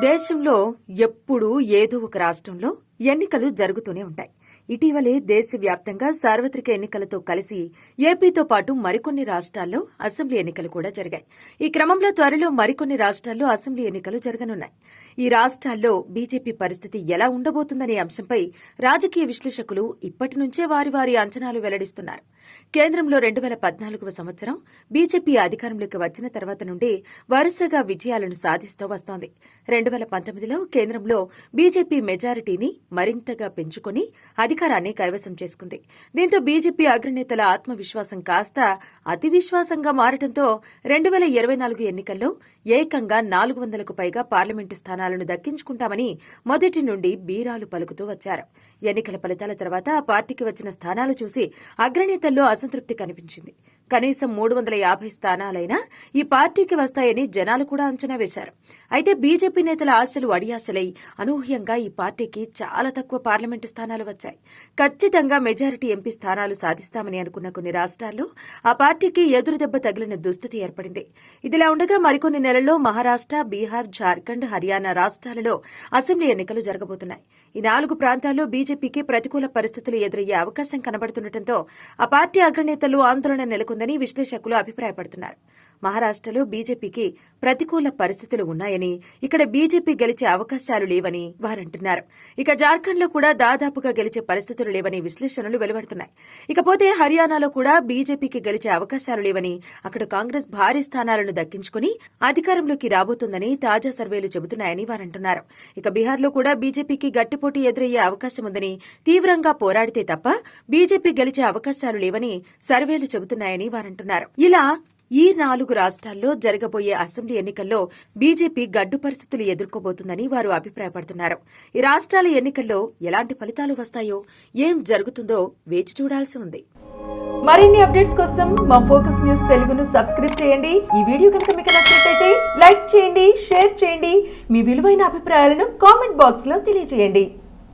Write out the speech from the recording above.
దేశంలో ఎప్పుడూ ఏదో ఒక రాష్ట్రంలో ఎన్నికలు జరుగుతూనే ఉంటాయి. ఇటీవలే దేశవ్యాప్తంగా సార్వత్రిక ఎన్నికలతో కలిసి ఏపీతో పాటు మరికొన్ని రాష్ట్రాల్లో అసెంబ్లీ ఎన్నికలు కూడా జరిగాయి. ఈ క్రమంలో త్వరలో మరికొన్ని రాష్ట్రాల్లో అసెంబ్లీ ఎన్నికలు జరగనున్నాయి. ఈ రాష్ట్రాల్లో బీజేపీ పరిస్థితి ఎలా ఉండబోతుందనే అంశంపై రాజకీయ విశ్లేషకులు ఇప్పటి నుంచే వారి వారి అంచనాలు వెల్లడిస్తున్నారు. కేంద్రంలో రెండు వేల పద్నాలుగవ సంవత్సరం బీజేపీ అధికారంలోకి వచ్చిన తర్వాత నుండి వరుసగా విజయాలను సాధిస్తూ వస్తోంది. రెండు వేల పంతొమ్మిదిలో కేంద్రంలో బీజేపీ మెజారిటీని మరింతగా పెంచుకుని అధికారాన్ని కైవసం చేసుకుంది. దీంతో బీజేపీ అగ్రనేతల ఆత్మవిశ్వాసం కాస్త అతి విశ్వాసంగా మారటంతో రెండు వేల ఇరవై నాలుగు ఎన్నికల్లో ఏకంగా నాలుగు వందలకు పైగా పార్లమెంటు స్థానాలను దక్కించుకుంటామని మొదటి నుండి బీరాలు పలుకుతూ వచ్చారు. ఎన్నికల ఫలితాల తర్వాత ఆ పార్టీకి వచ్చిన స్థానాలు చూసి అగ్రనేతల్లో అసంతృప్తి కనిపించింది. కనీసం మూడు వందల యాభై స్థానాలైనా ఈ పార్టీకి వస్తాయని జనాలు కూడా అంచనా వేశారు. అయితే బీజేపీ నేతల ఆశలు అడియాశలై అనూహ్యంగా ఈ పార్టీకి చాలా తక్కువ పార్లమెంటు స్థానాలు వచ్చాయి. ఖచ్చితంగా మెజారిటీ ఎంపీ స్థానాలు సాధిస్తామని అనుకున్న కొన్ని రాష్ట్రాల్లో ఆ పార్టీకి ఎదురుదెబ్బ తగిలిన దుస్థితి ఏర్పడింది. ఇదిలా ఉండగా మరికొన్ని నెలల్లో మహారాష్ట బీహార్ జార్ఖండ్ హర్యానా రాష్ట్రాలలో అసెంబ్లీ ఎన్నికలు జరగబోతున్నాయి. ఈ నాలుగు ప్రాంతాల్లో బీజేపీకి ప్రతికూల పరిస్థితులు ఎదురయ్యే అవకాశం కనబడుతుండటంతో ఆ పార్టీ అగ్రనేతలు ఆందోళన నెలకొందని విశ్లేషకులు అభిప్రాయపడుతున్నారు. మహారాష్టలో బీజేపీకి ప్రతికూల పరిస్థితులు ఉన్నాయని ఇక్కడ బీజేపీ గెలిచే అవకాశాలు లేవని వారంటున్నారు. ఇక జార్ఖండ్లో కూడా దాదాపుగా గెలిచే పరిస్థితులు లేవని విశ్లేషణలు వెలువడుతున్నాయి. ఇకపోతే హర్యానాలో కూడా బీజేపీకి గెలిచే అవకాశాలు లేవని అక్కడ కాంగ్రెస్ భారీ స్థానాలను దక్కించుకుని అధికారంలోకి రాబోతుందని తాజా సర్వేలు చెబుతున్నాయని వారంటున్నారు. ఇక బీహార్లో కూడా బీజేపీకి గట్టిపోటీ ఎదురయ్యే అవకాశం ఉందని తీవ్రంగా పోరాడితే తప్ప బీజేపీ గెలిచే అవకాశాలు లేవని సర్వేలు చెబుతున్నాయని వారంటున్నారు. ఇలా ఈ నాలుగు రాష్ట్రాల్లో జరగబోయే అసెంబ్లీ ఎన్నికల్లో బీజేపీ గడ్డు పరిస్థితులు ఎదుర్కోబోతుందని వారు అభిప్రాయపడుతున్నారు. ఈ రాష్ట్రాల ఎన్నికల్లో ఎలాంటి ఫలితాలు వస్తాయో ఏం జరుగుతుందో వేచి చూడాల్సి ఉంది. మరిన్ని అప్డేట్స్ కోసం మా ఫోకస్ న్యూస్ తెలుగును సబ్స్క్రైబ్ చేయండి. ఈ వీడియో కనుక మీకు నచ్చినట్లయితే లైక్ చేయండి షేర్ చేయండి. మీ విలువైన అభిప్రాయాలను కామెంట్ బాక్స్లో తెలియజేయండి.